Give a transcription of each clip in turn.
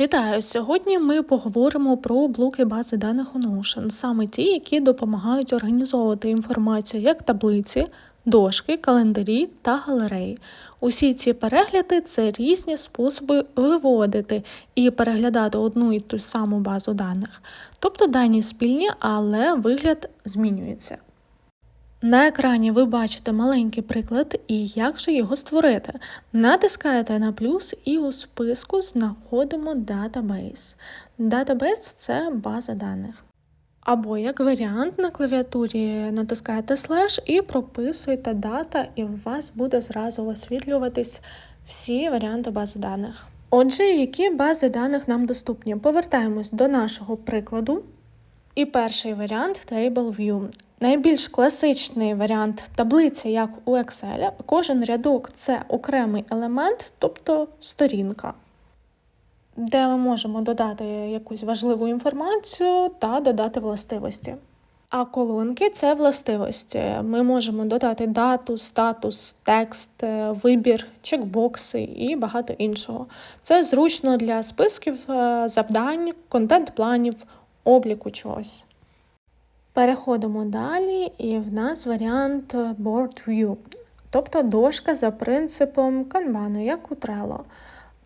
Вітаю! Сьогодні ми поговоримо про блоки бази даних у Notion, саме ті, які допомагають організовувати інформацію як таблиці, дошки, календарі та галереї. Усі ці перегляди це різні способи виводити і переглядати одну і ту саму базу даних. Тобто дані спільні, але вигляд змінюється. На екрані ви бачите маленький приклад і як же його створити. Натискаєте на плюс і у списку знаходимо Database. Database – це база даних. Або як варіант на клавіатурі натискаєте слеш і прописуєте дата, і у вас буде зразу висвітлюватись всі варіанти бази даних. Отже, які бази даних нам доступні? Повертаємось до нашого прикладу. І перший варіант TableView. Найбільш класичний варіант таблиці, як у Excel. Кожен рядок це окремий елемент, тобто сторінка, де ми можемо додати якусь важливу інформацію та додати властивості. А колонки це властивості. Ми можемо додати дату, статус, текст, вибір, чекбокси і багато іншого. Це зручно для списків завдань, контент-планів, обліку чогось. Переходимо далі, і в нас варіант Board View, тобто дошка за принципом канбану, як у Trello.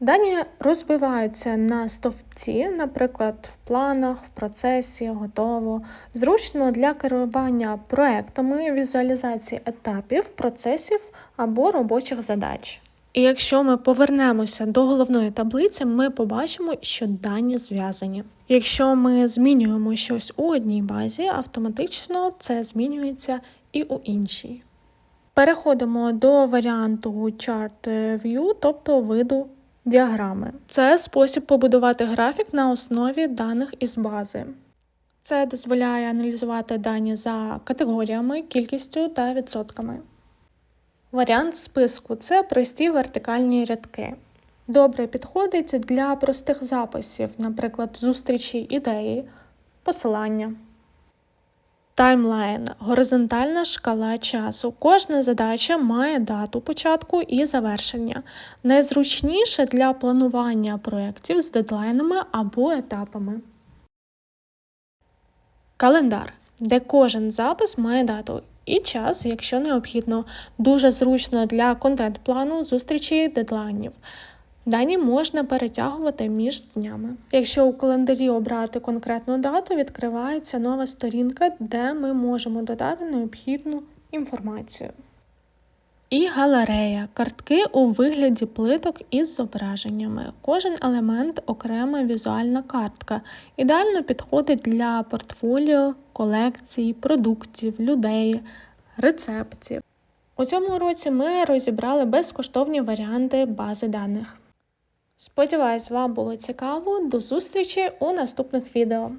Дані розбиваються на стовпці, наприклад, в планах, в процесі, готово. Зручно для керування проектами, візуалізації етапів, процесів або робочих задач. І якщо ми повернемося до головної таблиці, ми побачимо, що дані зв'язані. Якщо ми змінюємо щось у одній базі, автоматично це змінюється і у іншій. Переходимо до варіанту Chart View, тобто виду діаграми. Це спосіб побудувати графік на основі даних із бази. Це дозволяє аналізувати дані за категоріями, кількістю та відсотками. Варіант списку це прості вертикальні рядки. Добре підходить для простих записів, наприклад, зустрічі ідеї, посилання. Таймлайн горизонтальна шкала часу. Кожна задача має дату початку і завершення. Найзручніше для планування проєктів з дедлайнами або етапами. Календар, де кожен запис має дату і час, якщо необхідно. Дуже зручно для контент-плану, зустрічі дедлайнів. Дані можна перетягувати між днями. Якщо у календарі обрати конкретну дату, відкривається нова сторінка, де ми можемо додати необхідну інформацію. І галерея картки у вигляді плиток із зображеннями. Кожен елемент окрема візуальна картка. Ідеально підходить для портфоліо, колекцій, продуктів, людей, рецептів. У цьому році ми розібрали безкоштовні варіанти бази даних. Сподіваюсь, вам було цікаво. До зустрічі у наступних відео.